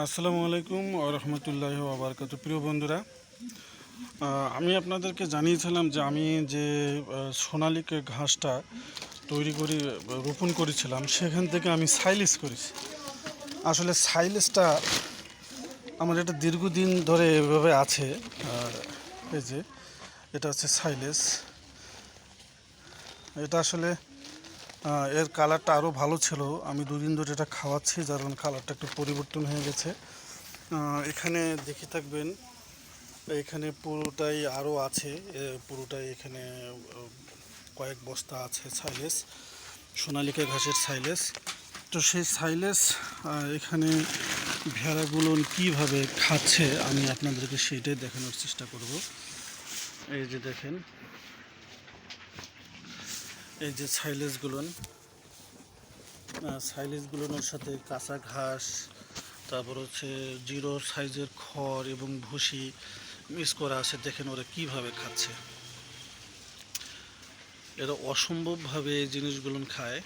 আসসালামু আলাইকুম রহমতুল্লাহ আবরকাত প্রিয় বন্ধুরা আমি আপনাদেরকে জানিয়েছিলাম যে আমি যে সোনালিকে ঘাসটা তৈরি করে, রোপণ করেছিলাম, সেখান থেকে আমি সাইলেস করেছি। আসলে সাইলেসটা আমার এটা দীর্ঘদিন ধরে এভাবে আছে, আর এই যে, এটা হচ্ছে সাইলেস। এটা আসলে এর কালারটা আরও ভালো ছিল। আমি দুদিন ধরে এটা খাওয়াচ্ছি, যার কারণে কালারটা একটু পরিবর্তন হয়ে গেছে। এখানে দেখে থাকবেন, এখানে পুরোটাই আরও আছে পুরোটাই এখানে কয়েক বস্তা আছে সাইলেস সোনালিকা ঘাসের সাইলেস তো সেই সাইলেস এখানে ভেড়াগুলো কীভাবে খাচ্ছে, আমি আপনাদেরকে সেইটাই দেখানোর চেষ্টা করব। এই যে দেখেন এই যে সাইলেসগুলোন সাইলেসগুলোর সাথে কাঁচা ঘাস, তারপর হচ্ছে জিরো সাইজের খড় এবং ভুসি মিক্স করা আছে। দেখেন ওরা কীভাবে খাচ্ছে। এরা অসম্ভবভাবে এই জিনিসগুলো খায়।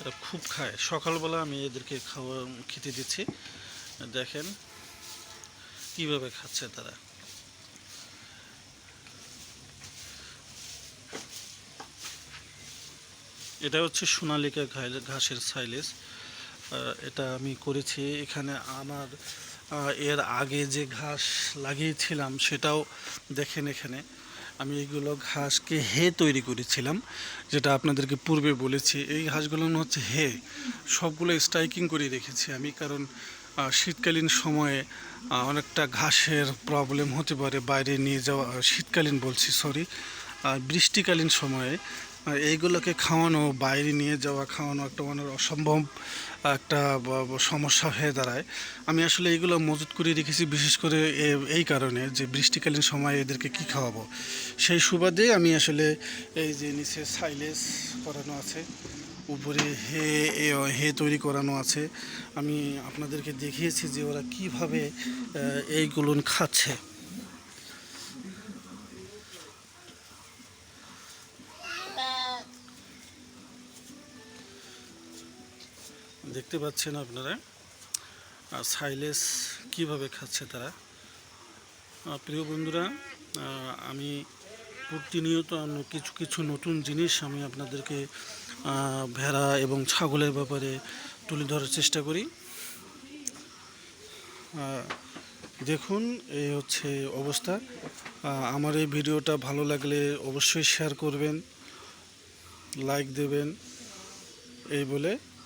এরা খুব খায়। সকালবেলা আমি এদেরকে খাওয়া খেতে দিচ্ছি। দেখেন কীভাবে খাচ্ছে তারা। এটা হচ্ছে সোনালিকা ঘাসের সাইলেস এটা আমি করেছি। এখানে আমার এর আগে যে ঘাস লাগিয়েছিলাম সেটাও দেখেন এখানে। আমি এইগুলো ঘাসকে হে তৈরি করেছিলাম, যেটা আপনাদেরকে পূর্বে বলেছি। এই ঘাসগুলো হচ্ছে হে। সবগুলো স্ট্রাইকিং করে রেখেছি আমি, কারণ শীতকালীন সময়ে অনেকটা ঘাসের প্রবলেম হতে পারে, বাইরে নিয়ে যাওয়া শীতকালীন বলছি সরি আর বৃষ্টিকালীন সময়ে আহ, এইগুলোকে খাওয়ানো বাইরে নিয়ে যাওয়া খাওয়ানো একটা মানে অসম্ভব একটা সমস্যা হয়ে দাঁড়ায়। আমি আসলে এইগুলো মজুত করে রেখেছি বিশেষ করে এই কারণে যে বৃষ্টিকালীন সময়ে এদেরকে কি খাওয়াবো। সেই সুবাদে আমি আসলে এই যে নিচে সাইলেস করানো আছে উপরে হে হে তৈরি করানো আছে। আমি আপনাদেরকে দেখিয়েছি যে ওরা কীভাবে এইগুলো খাচ্ছে। দেখতে পাচ্ছেন আপনারা। আর সাইলেস কীভাবে খাচ্ছে তারা? প্রিয় বন্ধুরা আমি প্রতিনিয়ত কিছু কিছু নতুন জিনিস আমি আপনাদেরকে ভেড়া এবং ছাগলের ব্যাপারে তুলে ধরার চেষ্টা করি। দেখুন, এই হচ্ছে অবস্থা। আমার এই ভিডিওটা ভালো লাগলে অবশ্যই শেয়ার করবেন লাইক দেবেন, এই বলে